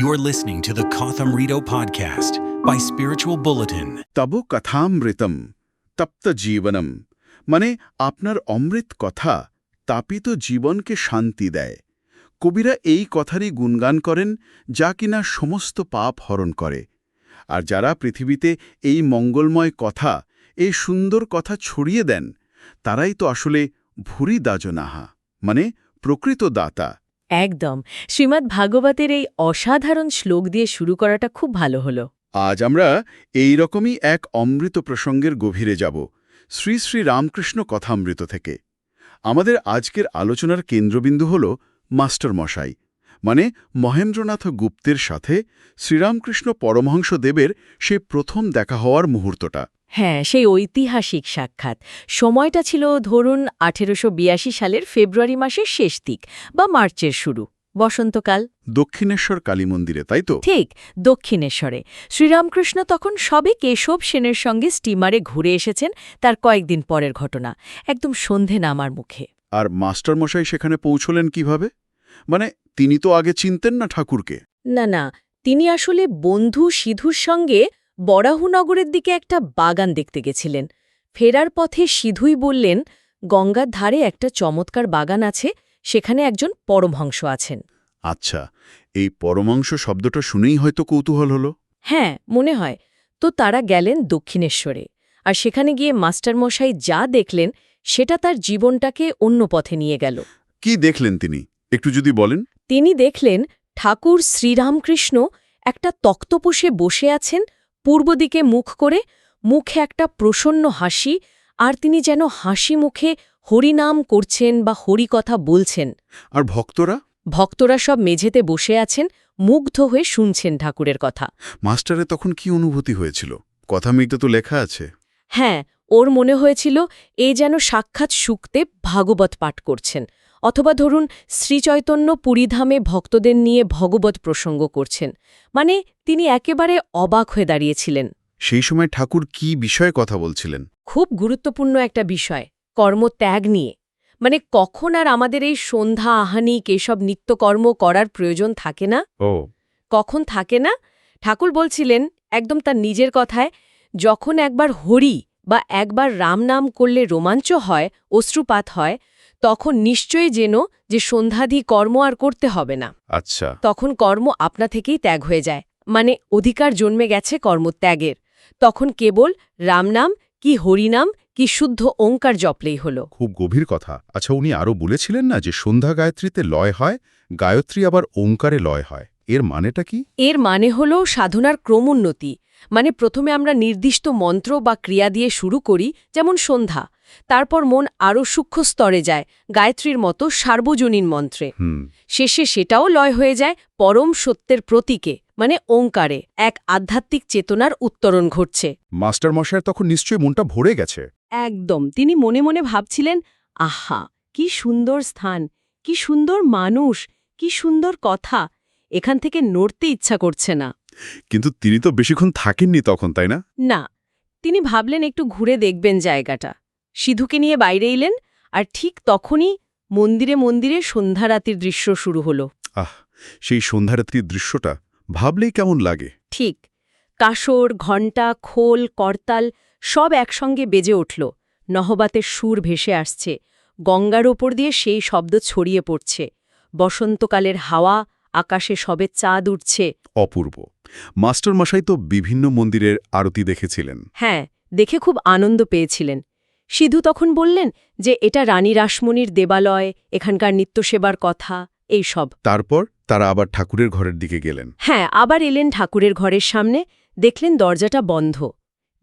You're listening to the Kotham Rito podcast by Spiritual Bulletin. তব কথামৃতম তপ্ত জীবনম মানে আপনার অমৃত কথা তাপিত জীবনকে শান্তি দেয় কবিরা এই কথারই গুণগান করেন যা কিনা সমস্ত পাপ হরণ করে আর যারা পৃথিবীতে এই মঙ্গলময় কথা এই সুন্দর কথা ছড়িয়ে দেন তারাই তো আসলে ভুরি দাজনাহা মানে প্রকৃত দাতা একদম। শ্রীমদ্ ভাগবতের এই অসাধারণ শ্লোক দিয়ে শুরু করাটা খুব ভালো হলো। আজ আমরা এই রকমই এক অমৃত প্রসঙ্গের গভীরে যাব, শ্রী শ্রী রামকৃষ্ণ কথামৃত থেকে। আমাদের আজকের আলোচনার কেন্দ্রবিন্দু হল মাস্টার মশাই মানে মহেন্দ্রনাথ গুপ্তের সাথে শ্রীরামকৃষ্ণ পরমহংস দেবের সে প্রথম দেখা হওয়ার মুহূর্তটা। হ্যাঁ সেই ঐতিহাসিক সাক্ষাৎ। সময়টা ছিল ধরুন আঠেরোশো সালের ফেব্রুয়ারি মাসের শেষ দিক বা মার্চের শুরু। বসন্তকাল। দক্ষিণেশ্বর কালী মন্দিরে তাই তো? ঠিক দক্ষিণেশ্বরে। শ্রীরামকৃষ্ণ তখন সবে কেশব সেনের সঙ্গে স্টিমারে ঘুরে এসেছেন তার কয়েকদিন পরের ঘটনা। একদম সন্ধে নামার মুখে। আর মাস্টার মশাই সেখানে পৌঁছলেন কীভাবে? মানে তিনি তো আগে চিনতেন না ঠাকুরকে। না না তিনি আসলে বন্ধু সিধুর সঙ্গে বরাহুনগরের দিকে একটা বাগান দেখতে গেছিলেন। ফেরার পথে সিধুই বললেন গঙ্গার ধারে একটা চমৎকার বাগান আছে সেখানে একজন পরমহংস আছেন। আচ্ছা এই পরমাংশ শব্দটা শুনেই হয়তো কৌতূহল হলো। হ্যাঁ মনে হয়। তো তারা গেলেন দক্ষিণেশ্বরে আর সেখানে গিয়ে মাস্টারমশাই যা দেখলেন সেটা তার জীবনটাকে অন্য পথে নিয়ে গেল। কি দেখলেন তিনি? একটু যদি বলেন। তিনি দেখলেন ঠাকুর শ্রীরামকৃষ্ণ একটা তক্তপোষে বসে আছেন পূর্ব দিকে মুখ করে মুখে একটা প্রসন্ন হাসি আর তিনি যেন হাসি মুখে হরিনাম করছেন বা হরিকথা বলছেন। আর ভক্তরা? ভক্তরা সব মেঝেতে বসে আছেন মুগ্ধ হয়ে শুনছেন ঠাকুরের কথা। মাস্টারে তখন কি অনুভূতি হয়েছিল? কথা মিটে তো লেখা আছে। হ্যাঁ ওর মনে হয়েছিল এ যেন সাক্ষাৎ শুকতে ভাগবত পাঠ করছেন। অথবা ধরুন শ্রীচৈতন্য পুরীধামে ভক্তদের নিয়ে ভগবত প্রসঙ্গ করছেন। মানে তিনি একেবারে অবাক হয়ে দাঁড়িয়েছিলেন। সেই সময় ঠাকুর কি বিষয়ে কথা বলছিলেন? খুব গুরুত্বপূর্ণ একটা বিষয় কর্মত্যাগ নিয়ে। মানে কখন আর আমাদের এই সন্ধ্যা আহানিক এসব নিত্যকর্ম করার প্রয়োজন থাকে না? ও। কখন থাকে না? ঠাকুর বলছিলেন একদম তার নিজের কথায় যখন একবার হরি বা একবার রাম নাম করলে রোমাঞ্চ হয় অশ্রুপাত হয় তখন নিশ্চয়ই যেন যে সন্ধ্যাধি কর্ম আর করতে হবে না। আচ্ছা। তখন কর্ম আপনা থেকেই ত্যাগ হয়ে যায়। মানে অধিকার জন্মে গেছে কর্মত্যাগের। তখন কেবল রামনাম কি হরিনাম কি শুদ্ধ ওঙ্কার জপলেই হল। খুব গভীর কথা। আচ্ছা উনি আরও বলেছিলেন না যে সন্ধ্যা গায়ত্রীতে লয় হয় গায়ত্রী আবার ওঙ্কারে লয় হয়। এর মানেটা কি? এর মানে হল সাধনার ক্রমোন্নতি। মানে প্রথমে আমরা নির্দিষ্ট মন্ত্র বা ক্রিয়া দিয়ে শুরু করি যেমন সন্ধ্যা। তারপর মন আরও সূক্ষ্ম স্তরে যায় গায়ত্রীর মতো সার্বজনীন মন্ত্রে। শেষে সেটাও লয় হয়ে যায় পরম সত্যের প্রতীকে মানে ওঙ্কারে এক আধ্যাত্মিক চেতনার উত্তরণ ঘটছে। মাস্টার মশায়ের তখন নিশ্চয়ই মনটা ভরে গেছে। একদম তিনি মনে মনে ভাবছিলেন আহা কি সুন্দর স্থান কি সুন্দর মানুষ কি সুন্দর কথা এখান থেকে নড়তে ইচ্ছা করছে না। কিন্তু তিনি তো বেশিক্ষণ থাকেননি তখন তাই না? না তিনি ভাবলেন একটু ঘুরে দেখবেন জায়গাটা। সিধুকে নিয়ে বাইরে এলেন আর ঠিক তখনই মন্দিরে মন্দিরে সন্ধ্যারাতির দৃশ্য শুরু হলো। আহ সেই সন্ধ্যারাত্রির দৃশ্যটা ভাবলেই কেমন লাগে। ঠিক কাসর ঘণ্টা খোল করতাল সব একসঙ্গে বেজে উঠল। নহবাতের সুর ভেসে আসছে গঙ্গার ওপর দিয়ে সেই শব্দ ছড়িয়ে পড়ছে। বসন্তকালের হাওয়া আকাশে সবে চাঁদ উঠছে। অপূর্ব। মাস্টার মশাই তো বিভিন্ন মন্দিরের আরতি দেখেছিলেন। হ্যাঁ দেখে খুব আনন্দ পেয়েছিলেন। সিধু তখন বললেন যে এটা রানী রাসমণির দেবালয় এখানকার নিত্যসেবার কথা এই সব। তারপর তারা আবার ঠাকুরের ঘরের দিকে গেলেন। হ্যাঁ আবার এলেন ঠাকুরের ঘরের সামনে দেখলেন দরজাটা বন্ধ।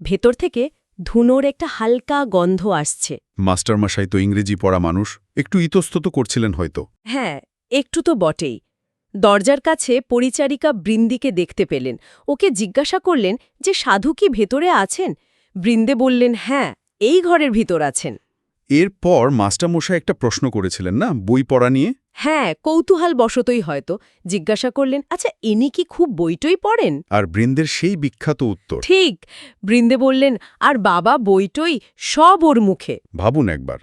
ভেতর থেকে ধুনোর একটা হালকা গন্ধ আসছে। মাস্টার মশাই তো ইংরেজি পড়া মানুষ একটু ইতস্তত করছিলেন হয়তো। হ্যাঁ একটু তো বটেই। দরজার কাছে পরিচারিকা বৃন্দিকে দেখতে পেলেন। ওকে জিজ্ঞাসা করলেন যে সাধু কি ভেতরে আছেন? বৃন্দে বললেন হ্যাঁ। এই ঘরের ভিতর আছেন। এরপর মাস্টারমশাই একটা প্রশ্ন করেছিলেন না বই পড়া নিয়ে? হ্যাঁ কৌতূহল বশতই হয়তো। জিজ্ঞাসা করলেন আচ্ছা ইনি কি খুব বইটই পড়েন? আর বৃন্দের সেই বিখ্যাত উত্তর। ঠিক বৃন্দে বললেন আর বাবা বইটই সব ওর মুখে। ভাবুন একবার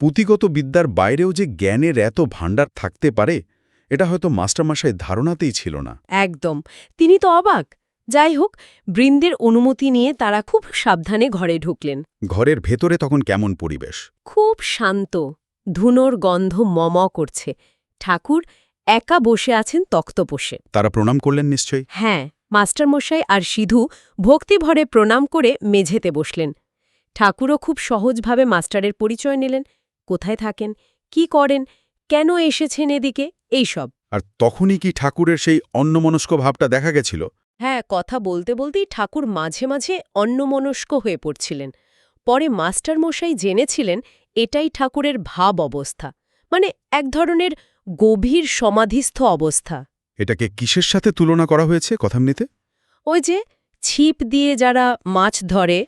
পুঁথিগত বিদ্যার বাইরেও যে জ্ঞানের এত ভাণ্ডার থাকতে পারে এটা হয়তো মাস্টারমশাই ধারণাতেই ছিল না। একদম তিনি তো অবাক। যাই হোক বৃন্দের অনুমতি নিয়ে তারা খুব সাবধানে ঘরে ঢুকলেন। ঘরের ভেতরে তখন কেমন পরিবেশ? খুব শান্ত। ধুনোর গন্ধ মম করছে। ঠাকুর একা বসে আছেন তক্তপোষে। তারা প্রণাম করলেন নিশ্চয়ই? হ্যাঁ মাস্টারমশাই আর সিধু ভক্তিভরে প্রণাম করে মেঝেতে বসলেন। ঠাকুরও খুব সহজভাবে মাস্টারের পরিচয় নিলেন। কোথায় থাকেন? কি করেন? কেন এসেছেন এদিকে? এইসব। আর তখনই কি ঠাকুরের সেই অন্যমনস্ক ভাবটা দেখা গেছিল? হ্যাঁ কথা বলতে বলতেই ঠাকুর মাঝে মাঝে অন্যমনস্ক হয়ে পড়ছিলেন। পরে মাস্টারমশাই জেনেছিলেন এটাই ঠাকুরের ভাব অবস্থা মানে এক ধরনের গভীর সমাধিস্থ অবস্থা। এটাকে কিসের সাথে তুলনা করা হয়েছে কথামনিতে? ওই যে ছিপ দিয়ে যারা মাছ ধরে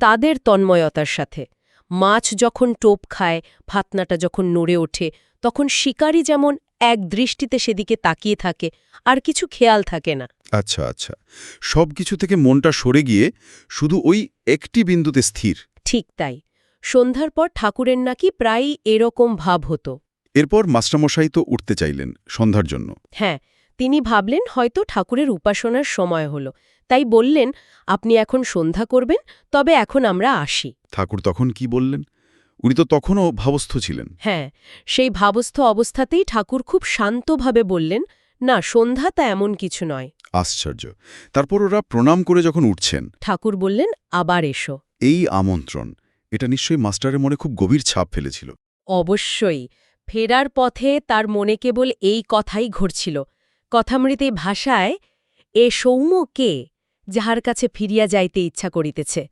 তাদের তন্ময়তার সাথে। মাছ যখন টোপ খায় ফাতনাটা যখন নড়ে ওঠে তখন শিকারী যেমন এক দৃষ্টিতে সেদিকে তাকিয়ে থাকে আর কিছু খেয়াল থাকে না। আচ্ছা আচ্ছা। সব কিছু থেকে মনটা সরে গিয়ে শুধু ওই একটি বিন্দুতে স্থির। ঠিক তাই। সন্ধ্যার পর ঠাকুরের নাকি প্রায়ই এরকম ভাব হতো। এরপর মাস্টারমশাই তো উঠতে চাইলেন সন্ধ্যার জন্য। হ্যাঁ তিনি ভাবলেন হয়তো ঠাকুরের উপাসনার সময় হলো। তাই বললেন আপনি এখন সন্ধ্যা করবেন তবে এখন আমরা আসি। ঠাকুর তখন কি বললেন? উনি তো তখনও ভাবস্থ ছিলেন। হ্যাঁ সেই ভাবস্থ অবস্থাতেই ঠাকুর খুব শান্তভাবে বললেন না সন্ধ্যা তা এমন কিছু নয়। আশ্চর্য। তারপর ওরা প্রণাম করে যখন উঠছেন ঠাকুর বললেন আবার এসো। এই আমন্ত্রণ এটা নিশ্চয়ই মাস্টারের মনে খুব গভীর ছাপ ফেলেছিল। অবশ্যই ফেরার পথে তার মনে কেবল এই কথাই ঘটছিল কথামৃতে ভাষায় এ সৌম্য কে যাহার কাছে ফিরিয়া যাইতে ইচ্ছা করিতেছে?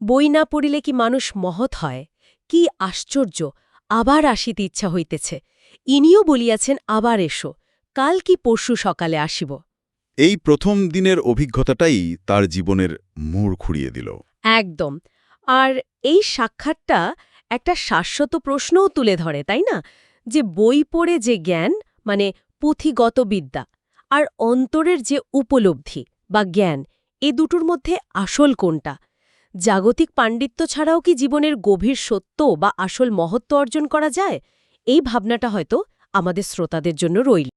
বই না পড়িলে কি মানুষ মহৎ হয়? কি আশ্চর্য আবার আসিতে ইচ্ছা হইতেছে। ইনিও বলিয়াছেন আবার এসো কাল কি পরশু সকালে আসিব। এই প্রথম দিনের অভিজ্ঞতাটাই তার জীবনের মোড় খুঁড়িয়ে দিল। একদম। আর এই সাক্ষাৎটা একটা শাশ্বত প্রশ্নও তুলে ধরে তাই না? যে বই পড়ে যে জ্ঞান মানে পুঁথিগত বিদ্যা আর অন্তরের যে উপলব্ধি বা জ্ঞান এ দুটোর মধ্যে আসল কোনটা? জাগতিক পাণ্ডিত্য ছাড়াও কি জীবনের গভীর সত্য বা আসল মহত্ব অর্জন করা যায়? এই ভাবনাটা হয়তো আমাদের শ্রোতাদের জন্য রইল।